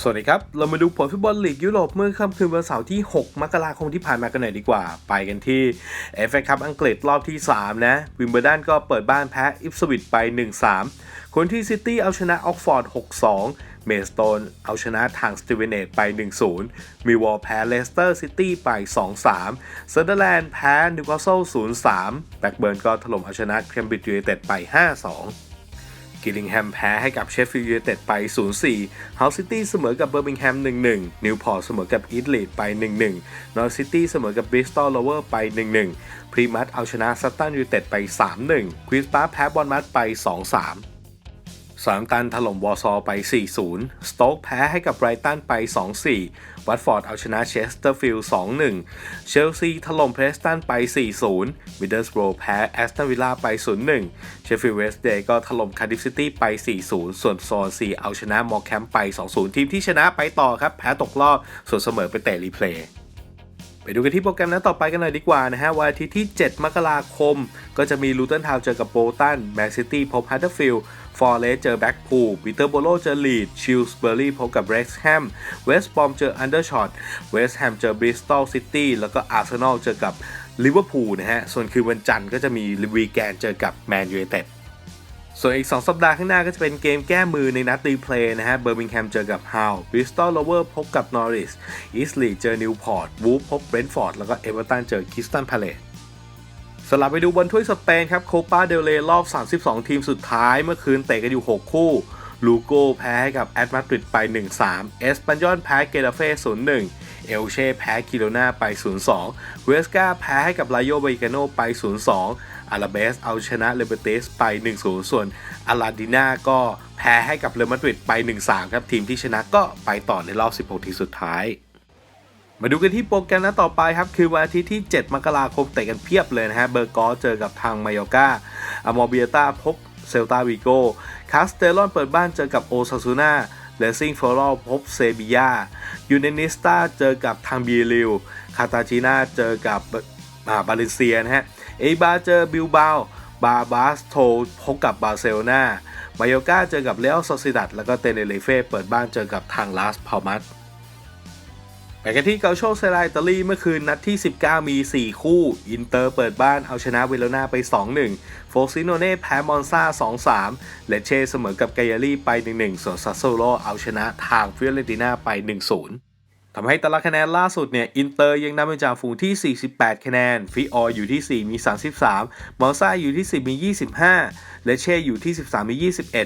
สวัสดีครับ เรามาดูผลฟุตบอลลีกยุโรปเมื่อค่ำคืนวันเสาร์ที่ 6 มกราคมที่ผ่านมากันหน่อยดีกว่า ไปกันที่เอฟเอคัพอังกฤษรอบที่ 3 นะ วิมเบอร์ดันก็เปิดบ้านแพ้อิฟสวิตไป 1-3 คนที่ซิตี้เอาชนะออกฟอร์ด 6-2 เมสโตนเอาชนะทางสตีเวนเนตไป 1-0 มีวอลแพ้เลสเตอร์ซิตี้ไป 2-3เซอร์เดอร์แลนด์แพ้นิวคาสเซิล 0-3 แบ็กเบิร์นก็ถล่มเอาชนะเคมบริดจ์ยูไนเต็ดไป 5-2 กิลลิงแฮมแพ้ให้กับเชฟฟิลด์ยูไนเต็ดไป 0-4เฮาซิตี้เสมอกับเบอร์มิงแฮม 1-1 นิวพอร์ตเสมอกับอีทลีดไป 1-1นอร์ซิตี้เสมอกับบริสตอลโลเวอร์ไป 1-1 พรีมัตเอาชนะซัตตันยูไนเต็ดไป 3-1 ควิสปาร์คแพ้บอลมัตไป 2-3 สามตันถล่มวอร์ซอไป 4-0 สโต๊กแพ้ให้กับไบรตันไป 2-4 วัตฟอร์ดเอาชนะเชสเตอร์ฟิลด์ 2-1 เชลซีถล่มเพรสตันไป 4-0 มิดเดิลสโบรแพ้แอสตันวิลล่าไป 0-1 เชฟฟิลด์เวสเดย์ก็ถล่มคาร์ดิฟซิตี้ไป 4-0 ส่วนโซนซีเอาชนะมอร์แคมป์ไป 2-0 ทีมที่ชนะไปต่อครับ แพ้ตกรอบ ส่วนเสมอไปเตะรีเพลย์ ไปดูกันที่โปรแกรมนั้นต่อไปกันหน่อยดีกว่านะฮะวันอาทิตย์ที่ 7 มกราคม ก็จะมีลูตันทาวเจอกับโบลตันแมนซิตี้พบฮัตเตอร์ฟิลด์ฟอร์เรสเจอแบ็กพูลปีเตอร์โบโลเจอลีดชิลส์เบอร์รี่พบกับเร็กซ์แฮมเวสต์บอมเจออันเดอร์ช็อตเวสต์แฮมเจอบริสตอลซิตี้แล้วก็อาร์เซนอลเจอกับลิเวอร์พูลนะฮะส่วนคืนวันจันทร์ก็จะมีวีแกนเจอกับแมนยูไนเต็ด ส่วนอีก 2 สัปดาห์ข้างหน้าก็จะเป็นเกมแก้มือในนัดรีเพลย์นะฮะ เบอร์มิงแฮมเจอกับฮาวบิสตอลโลเวอร์พบกับนอริสอีสลีเจอนิวพอร์ตวูฟพบเบรนท์ฟอร์ดแล้วก็เอเวอร์ตันเจอคิสตันพาเลตสลับไปดูบอลถ้วยสเปนครับโคปาเดลเรรอบ 32 ทีมสุดท้ายเมื่อคืนเตะกันอยู่ 6 คู่ ลูโก้แพ้ให้กับแอตมาดริดไป 1-3 เอสปันยอนแพ้เกราเฟ่0-1 เอลเช่แพ้คิโรนาไป 0-2 เวสกาแพ้ให้กับไลโยเบกาโนไป 0-2 อาราเบสเอาชนะเลเบเตสไป 1-0 ส่วนอาราดิน่าก็แพ้ให้กับเรอัลมาดริดไป 1-3 ครับ ทีมที่ชนะก็ไปต่อในรอบ 16 ทีมสุดท้ายมาดูกันที่โปรแกรมนัดต่อไปครับ คือวันอาทิตย์ที่ 7 มกราคมเตะกันเพียบเลยนะฮะ เบอร์กอเจอกับทางมายอกาอามอเบียตาพบเซลตาวิโกคาสเตลอนเปิดบ้านเจอกับโอซาซูนาเลสซิงฟลอร์ลพบเซบียายูเนนิสตาเจอกับทางบีริว คาตาจินาเจอกับบาเลนเซียนะฮะ เอบาเจอบิลบาบาบาสโทพบกับบาร์เซโลนามาโยกาเจอกับเรอัลโซซิดัดแล้วก็เตเนเรเฟ่เปิดบ้านเจอกับทางลาสพามัสไปกันที่เกาโชเซราอิตาลีเมื่อคืนนัดที่ 19 มี 4 คู่ อินเตอร์เปิดบ้านเอาชนะเวโรนาไป 2-1 โฟซิโนเน่แพ้มอนซา2-3 เลเช่เสมอกับไกอารีไป 1-1 ส่วนซัสโซโลเอาชนะทางฟิโอเรนติน่าไป 1-0 ทำให้ตารางคะแนนล่าสุดเนี่ยอินเตอร์ยังนำเป็นจ่าฝูงที่ 48 คะแนนฟิอออยู่ที่ 4 มี 33มอลซ่าอยู่ที่ 10 มี 25เลเช่อยู่ที่ 13 มี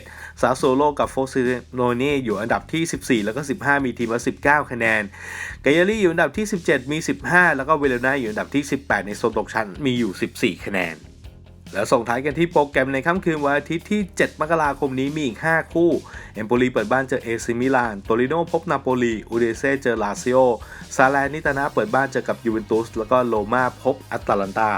21 ซาโซโลกับโฟซิโนเน่อยู่อันดับที่ 14 แล้วก็ 15 มีทีมละ19 คะแนนไกยารี่อยู่อันดับที่ 17 มี 15 แล้วก็เวโรนาอยู่อันดับที่ 18 ในโซนตกชั้นมีอยู่ 14 คะแนนแล้วส่งท้ายกันที่โปรแกรมในค่ำคืนวันอาทิตย์ที่ 7 มกราคมนี้มีอีก 5 คู่ เอมโปลีเปิดบ้านเจอเอซิมิลาน โตริโนพบนาโปลี อูเดเซเจอลาซิโอ ซาแลนิตานาเปิดบ้านเจอกับยูเวนตุส แล้วก็โลมาพบอัตแลนตา